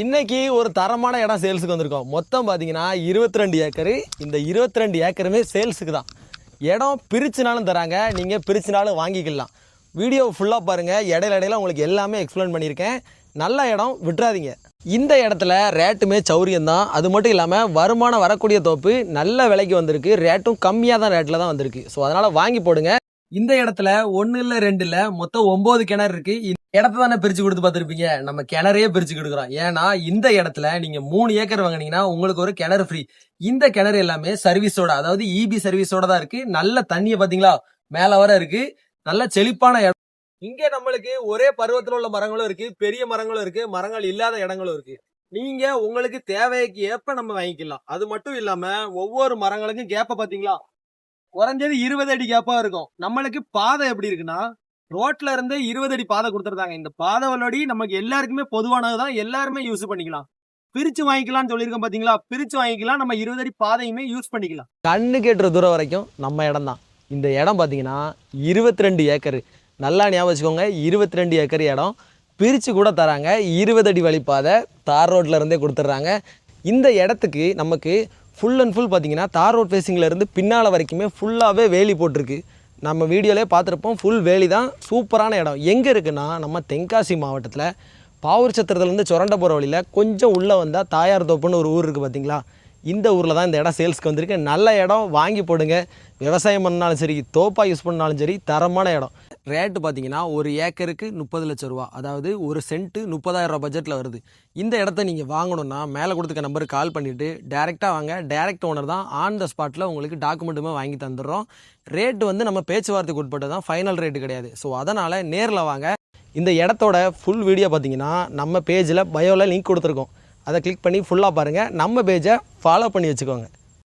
இன்னைக்கு ஒரு தரமான இடம் சேல்ஸுக்கு வந்திருக்கோம். மொத்தம் பார்த்தீங்கன்னா இருபத்தி ரெண்டு ஏக்கரு. இந்த இருபத்தி ரெண்டு ஏக்கருமே சேல்ஸுக்கு தான். இடம் பிரிச்சுனாலும் தராங்க. நீங்கள் பிரிச்சுனாலும் வாங்கிக்கலாம். வீடியோ ஃபுல்லாக பாருங்கள் இடையில இடையில உங்களுக்கு எல்லாமே எக்ஸ்பிளைன் பண்ணியிருக்கேன். நல்ல இடம் விட்டுறாதீங்க. இந்த இடத்துல ரேட்டுமே சௌரியம் தான். அது மட்டும் இல்லாமல் வருமானம் வரக்கூடிய தோப்பு நல்ல விலைக்கு வந்திருக்கு. ரேட்டும் கம்மியாக தான் ரேட்டில் தான் வந்திருக்கு. ஸோ அதனால் வாங்கி போடுங்க. இந்த இடத்துல ஒன்று இல்லை ரெண்டு இல்ல மொத்தம் ஒம்பது கிணறு இருக்கு. இந்த இடத்த தானே பிரிச்சு கொடுத்து பார்த்துருப்பீங்க? நம்ம கிணறையே பிரிச்சு கொடுக்குறோம். ஏன்னா இந்த இடத்துல நீங்க மூணு ஏக்கர் வாங்குனீங்கன்னா உங்களுக்கு ஒரு கிணறு ஃப்ரீ இந்த கிணறு எல்லாமே சர்வீஸோட அதாவது இபி சர்வீஸோட தான் இருக்கு. நல்ல தண்ணியை பாத்தீங்களா? மேல வர இருக்கு. நல்ல செழிப்பான இடம். இங்க நம்மளுக்கு ஒரே பருவத்தில் உள்ள மரங்களும் இருக்கு. பெரிய மரங்களும் இருக்கு. மரங்கள் இல்லாத இடங்களும் இருக்கு. நீங்க உங்களுக்கு தேவைக்கு ஏற்ப நம்ம வாங்கிக்கலாம். அது மட்டும் இல்லாம ஒவ்வொரு மரங்களுக்கும் கேப்ப பாத்தீங்களா? குறைஞ்சது இருபது அடி கேப்பா இருக்கும். நம்மளுக்கு பாதை எப்படி இருக்குன்னா ரோட்ல இருந்து இருபது அடி பாதை கொடுத்துருந்தாங்க. இந்த பாதை வழி நமக்கு எல்லாருக்குமே பொதுவானதுதான். எல்லாருமே யூஸ் பண்ணிக்கலாம். பிரிச்சு வாங்கிக்கலாம்னு சொல்லியிருக்கோம் பாத்தீங்களா? பிரிச்சு வாங்கிக்கலாம். நம்ம இருபது அடி பாதையுமே யூஸ் பண்ணிக்கலாம். கண்ணு கேட்டுற தூரம் வரைக்கும் நம்ம இடம் தான். இந்த இடம் பாத்தீங்கன்னா இருபத்தி ரெண்டு ஏக்கர். நல்லா ஞாபகம் வச்சுக்கோங்க இருபத்தி ரெண்டு ஏக்கர் இடம். பிரித்து கூட தராங்க. இருபது அடி வழிப்பாதை தார் ரோட்ல இருந்தே கொடுத்துட்றாங்க. இந்த இடத்துக்கு நமக்கு ஃபுல் அண்ட் ஃபுல் பார்த்தீங்கன்னா தார் ரோட் ஃபேஸிங்லேருந்து பின்னால் வரைக்குமே ஃபுல்லாகவே வேலி போட்டிருக்கு. நம்ம வீடியோலே பார்த்துருப்போம் ஃபுல் வேலி தான். சூப்பரான இடம். எங்கே இருக்குன்னா நம்ம தென்காசி மாவட்டத்தில் பாவூர் சத்திரத்துலேருந்து சுரண்ட போகிற வழியில் கொஞ்சம் உள்ளே வந்தால் தாயார் தோப்புன்னு ஒரு ஊர் இருக்குது பார்த்தீங்களா இந்த ஊரில் தான் இந்த இடம் சேல்ஸ்க்கு வந்திருக்கு. நல்ல இடம் வாங்கி போடுங்க. விவசாயம் பண்ணாலும் சரி தோப்பாக யூஸ் பண்ணாலும் சரி தரமான இடம். ரேட்டு பார்த்தீங்கன்னா ஒரு ஏக்கருக்கு முப்பது லட்ச ரூபா அதாவது ஒரு சென்ட்டு முப்பதாயிரம் ரூபா பட்ஜெட்டில் வருது. இந்த இடத்த நீங்கள் வாங்கணும்னா மேலே கொடுத்துக்க நம்பருக்கு கால் பண்ணிவிட்டு டேரெக்டாக வாங்க. டேரெக்ட் ஓனர் தான் ஆன் த ஸ்பாட்டில் உங்களுக்கு டாக்குமெண்ட்டுமே வாங்கி தந்துடுறோம். ரேட்டு வந்து நம்ம பேச்சுவார்த்தைக்கு உட்பட்டு தான் ஃபைனல் ரேட்டு கிடையாது. ஸோ அதனால் நேரில் வாங்க. இந்த இடத்தோட ஃபுல் வீடியோ பார்த்தீங்கன்னா நம்ம பேஜில் பயோவில் லிங்க் கொடுத்துருக்கோம். அதை கிளிக் பண்ணி ஃபுல்லாக பாருங்கள் நம்ம பேஜை ஃபாலோ பண்ணி வச்சுக்கோங்க.